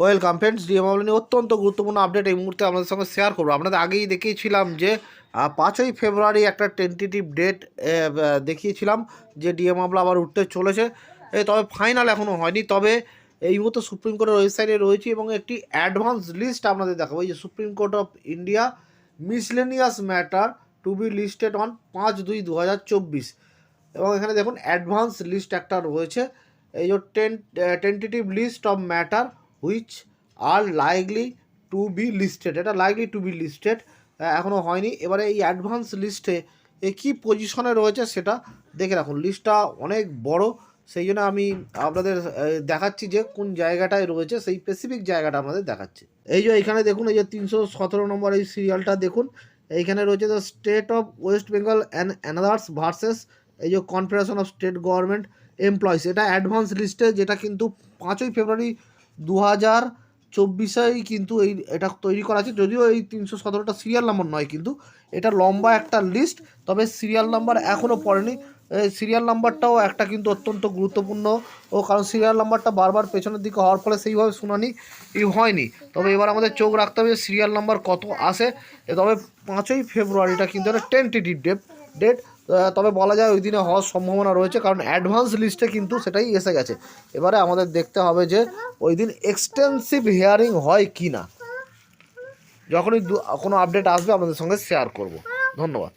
Welcome friends DM নিয়ে অত্যন্ত গুরুত্বপূর্ণ আপডেট এই মুহূর্তে আপনাদের সঙ্গে শেয়ার করব। আপনাদের আগেই দেখিয়েছিলাম যে পাঁচই ফেব্রুয়ারি একটা টেন্টেটিভ ডেট দেখিয়েছিলাম যে ডিএম আমলা আবার উঠতে চলেছে। তবে ফাইনাল এখনও হয়নি। তবে এই মুহূর্তে সুপ্রিম কোর্টের ওয়েবসাইটে রয়েছে এবং একটি অ্যাডভান্স লিস্ট আপনাদের দেখাবো। এই যে Supreme Court of India miscellaneous matter to be listed on পাঁচ দুই দু এবং এখানে দেখুন অ্যাডভান্স লিস্ট একটা রয়েছে। এই যে ten tentative list of matter which are likely to be listed এটা লাইকলি টু বি লিস্টেড এখনও হয়নি। এবারে এই অ্যাডভান্স লিস্টে এ কী পজিশনে রয়েছে সেটা দেখে রাখুন। লিস্টটা অনেক বড়, সেই জন্য আমি আপনাদের দেখাচ্ছি যে কোন জায়গাটায় রয়েছে, সেই স্পেসিফিক জায়গাটা আমাদের দেখাচ্ছে। এই যে এখানে দেখুন, এই যে তিনশো সতেরো নম্বর এই সিরিয়ালটা দেখুন, এইখানে রয়েছে the state of West Bengal and anothers versus এই যে confederation of state government employees এটা অ্যাডভান্স লিস্টে যেটা কিন্তু পাঁচই ফেব্রুয়ারি দু হাজার চব্বিশেই কিন্তু এই, এটা তৈরি করা আছে। যদিও এই তিনশো সতেরোটা সিরিয়াল নাম্বার নয় কিন্তু এটা লম্বা একটা লিস্ট তবে সিরিয়াল নাম্বার এখনও পড়েনি। সিরিয়াল নাম্বারটাও একটা কিন্তু অত্যন্ত গুরুত্বপূর্ণ, ও কারণ সিরিয়াল নাম্বারটা বারবার পেছনের দিকে হওয়ার ফলে সেইভাবে শুনানি ই হয়নি। তবে এবার আমাদের চোখ রাখতে হবে সিরিয়াল নাম্বার কত আসে। তবে পাঁচই ফেব্রুয়ারিটা কিন্তু একটা টেন্টেটিভ ডেট ডেট তবে বলা যায় ওই দিনে হওয়ার সম্ভাবনা রয়েছে, কারণ অ্যাডভান্স লিস্টে কিন্তু সেটাই এসে গেছে। এবারে আমাদের দেখতে হবে যে ওই দিন এক্সটেন্সিভ হিয়ারিং হয় কি না যখনই কোনো আপডেট আসবে, আপনাদের সঙ্গে শেয়ার করব। ধন্যবাদ।